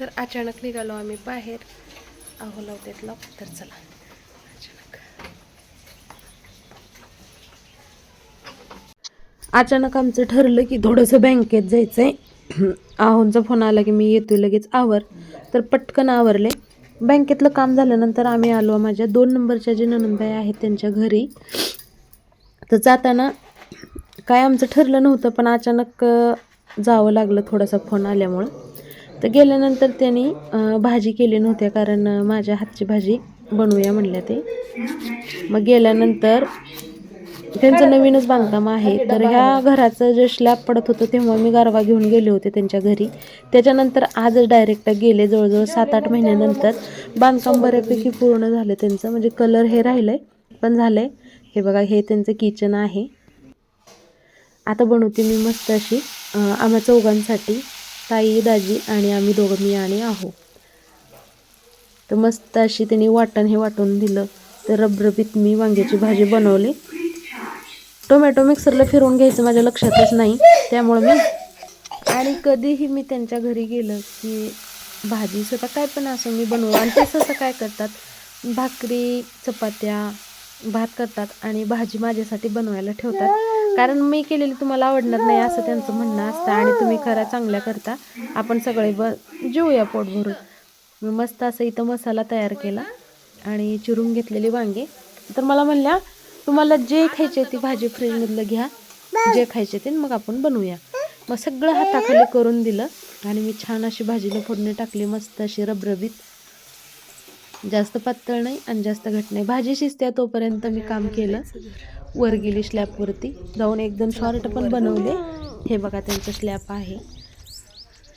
तर अचानक निघालो आम्ही बाहेर. अहो लावतात लॉक तर चला. अचानक. अचानक आमचं ठरलं की थोडंसं बँकेत जायचं आहे आहोंचा फोन आला की मी येतो लगेच आवर. तर पटकन आवरले. बँकेतलं काम झाल्यानंतर आम्ही आलो. माझ्या दोन नंबरच्या जे ननंदबाई आहेत त्यांच्या घरी. तर जाताना काय आमचं ठरलं नव्हतं पण अचानक जावं लागलं थोडासा फोन आल्यामुळं. तर गेल्यानंतर त्यांनी भाजी केली नव्हत्या कारण माझ्या हातची भाजी बनवूया म्हणल्या ते. मग गेल्यानंतर त्यांचं नवीनच बांधकाम आहे. तर ह्या घराचं जे स्लॅब पडत होतं तेव्हा मी गारवा घेऊन गेले होते त्यांच्या घरी. त्याच्यानंतर आजच डायरेक्ट गेले जवळजवळ सात आठ महिन्यानंतर. बांधकाम बऱ्यापैकी पूर्ण झालं त्यांचं. म्हणजे कलर हे राहिलंय पण झालंय. हे बघा हे त्यांचं किचन आहे. आता बनवते मी मस्त अशी आम्हा चौघांसाठी. ताई दाजी आणि आम्ही दोघं मी आणि आहो. तर मस्त अशी त्यांनी वाटण हे वाटून दिलं. तर रबरबीत मी वांग्याची भाजी बनवली. टोमॅटो मिक्सरला फिरवून घ्यायचं माझ्या लक्षातच नाही. त्यामुळं मी आणि कधीही मी त्यांच्या घरी गेलं की भाजी स्वतः काय पण असं मी बनवू. आणि ते सहसा काय करतात? भाकरी चपात्या भात करतात आणि भाजी माझ्यासाठी बनवायला ठेवतात. कारण मी केलेली तुम्हाला आवडणार नाही असं त्यांचं म्हणणं असतं आणि तुम्ही खरा चांगल्या करता. आपण सगळे ब जेऊया पोट भरून. मी मस्त असं इथं मसाला तयार केला आणि चिरून घेतलेली वांगे. तर मला म्हणल्या तुम्हाला जे खायचे ती भाजी फ्रीजमधलं घ्या. जे खायचे ते मग आपण बनवूया. मग सगळं हाताखाली करून दिलं आणि मी छान अशी भाजीला फोडणी टाकली मस्त अशी रबरबीत. जास्त पातळ नाही आणि जास्त घट नाही. भाजी शिजत्या तोपर्यंत मी काम केलं. वर गेली स्लॅबवरती जाऊन एकदम शॉर्ट पण बनवले. हे बघा त्यांचं स्लॅब आहे.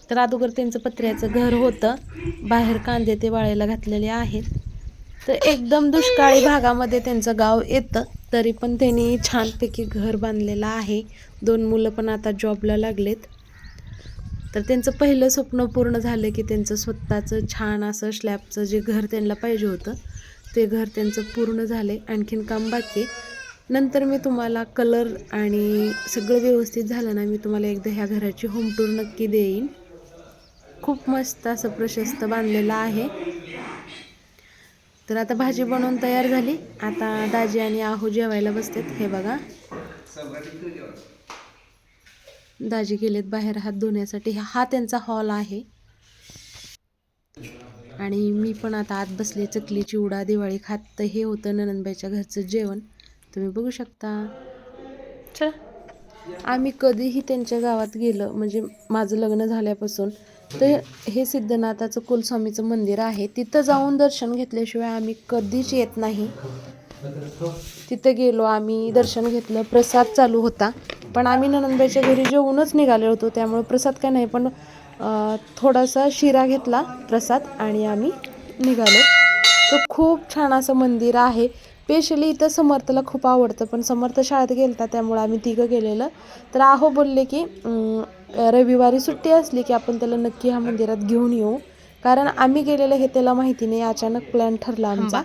तर अगोदर त्यांचं पत्र्याचं घर होतं. बाहेर कांदे ते वाळायला घातलेले आहेत. तर एकदम दुष्काळी भागामध्ये त्यांचं गाव येतं. तरी पण त्यांनी छानपैकी घर बांधलेलं आहे. दोन मुलं पण आता जॉबला लागलेत. तर त्यांचं पहिलं स्वप्न पूर्ण झालं की त्यांचं स्वतःचं छान असं स्लॅबचं जे घर त्यांना पाहिजे होतं ते घर त्यांचं पूर्ण झाले आणखीन काम बाकी नंतर मी तुम्हाला कलर आणि सगळं व्यवस्थित झालं ना मी तुम्हाला एकदा ह्या घराची होम टूर नक्की देईन. खूप मस्त असं प्रशस्त बांधलेलं आहे. तर आता भाजी बनवून तयार झाली. आता दाजी आणि आहो जेवायला बसतात हे बघा. दाजी गेलेत बाहेर हात धुण्यासाठी. हा त्यांचा हॉल आहे. आणि मी पण आता आत बसले. चकली चिवडा दिवाळी खात. तर हे होतं ननंदबाईच्या घरचं जेवण. तुम्ही बघू शकता. चला आम्ही कधीही त्यांच्या गावात गेलं म्हणजे माझं लग्न झाल्यापासून तर हे सिद्धनाथाचं कुलस्वामीचं मंदिर आहे. तिथं जाऊन दर्शन घेतल्याशिवाय आम्ही कधीच येत नाही. तिथं गेलो आम्ही दर्शन घेतलं प्रसाद चालू होता. पण आम्ही ननंदबाईच्या घरी जेवूनच निघाले होतो त्यामुळे प्रसाद काय नाही पण थोडासा शिरा घेतला प्रसाद आणि आम्ही निघालो. तर खूप छान असं मंदिर आहे. स्पेशली इथं समर्थला खूप आवडतं पण समर्थ शाळेत गेलता त्यामुळे आम्ही तिघं गेलेलं. तर आहो बोलले की रविवारी सुट्टी असली की आपण त्याला नक्की ह्या मंदिरात घेऊन येऊ. कारण आम्ही गेलेलं हे त्याला माहिती नाही अचानक प्लॅन ठरला आमचा.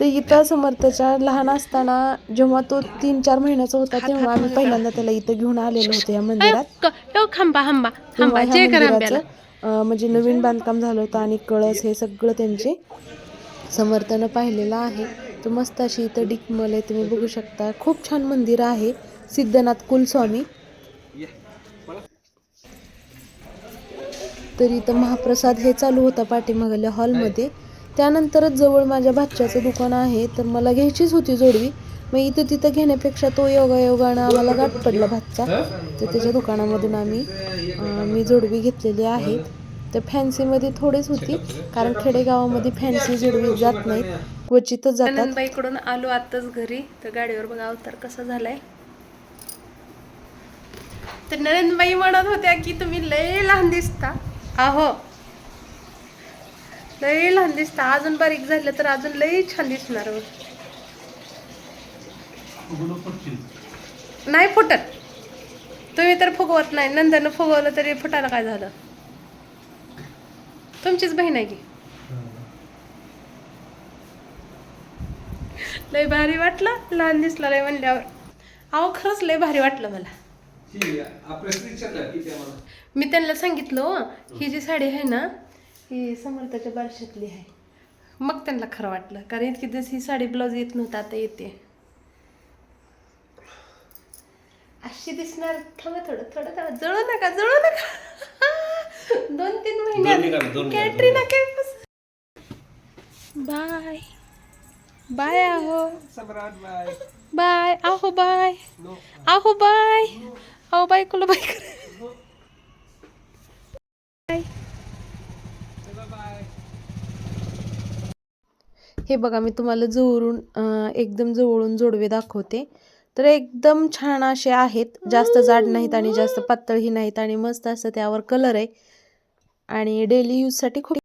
तर इथं समर्थच्या लहान असताना जेव्हा तो तीन चार महिन्याचा होता तेव्हा आम्ही पहिल्यांदा त्याला इथं घेऊन आलेलो होतो या मंदिरात. म्हणजे नवीन बांधकाम झालं होतं आणि कळस हे सगळं त्यांचे समर्थनं पाहिलेलं आहे. तर मस्त अशी इथं डिकमल आहे तुम्ही बघू शकता. खूप छान मंदिर आहे सिद्धनाथ कुलस्वामी. तर इथं महाप्रसाद हे चालू होता पाठीमागल्या हॉलमध्ये. त्यानंतरच जवळ माझ्या भाच्याचं दुकान आहे तर मला घ्यायचीच होती जोडवी. मग इथं तिथं घेण्यापेक्षा तो योगा योगानं आम्हाला गाठ पडला भातचा. तर त्याच्या दुकानामधून आम्ही मी जोडवी घेतलेली आहेत तर फॅन्सीमध्ये थोडीच होती कारण खेडेगावामध्ये फॅन्सी जोडवी जात नाहीत. क्वचितच जातात. बाईकडून आलो आताच घरी. तर गाडीवर बघा अवतार कसा झालाय. तर नरेंद्रबाई म्हणत होत्या की तुम्ही लय लहान दिसता. आहो लय लहान दिसता. अजून बारीक झालं तर अजून लय छान दिसणार हो. नाही फुटत. तुम्ही तर फुगवत नाही. नंदनं फुगवलं तरी फुटायला काय झालं? तुमचीच बहीण आहे की? लय भारी वाटलं. लहान दिसला लय म्हणल्यावर. अहो खरंच लय भारी वाटलं मला. ही मी त्यांना सांगितलं "हो, ही जी साडी आहे ना ही समर्थाच्या बारशातली आहे. मग त्यांना खरं वाटलं कारण इतकी दिवस ही साडी ब्लाऊज येत नव्हतं आता येते. अशी दिसणार थांबा थोडं थोडं थोडं जळू नका जळू नका. दोन तीन महिन्यात कॅटरीना कॅम्पस बाय बाय आहो. बाय. आहो बाय. आहो बाय. आहो बाय कुल बाय. कर बाय हे बघा मी तुम्हाला जवळून एकदम जवळून जोडवे दाखवते. तर एकदम छान असे आहेत. जास्त जाड नाहीत आणि जास्त पातळही नाहीत आणि मस्त असं त्यावर कलर आहे. आणि डेली यूजसाठी खूप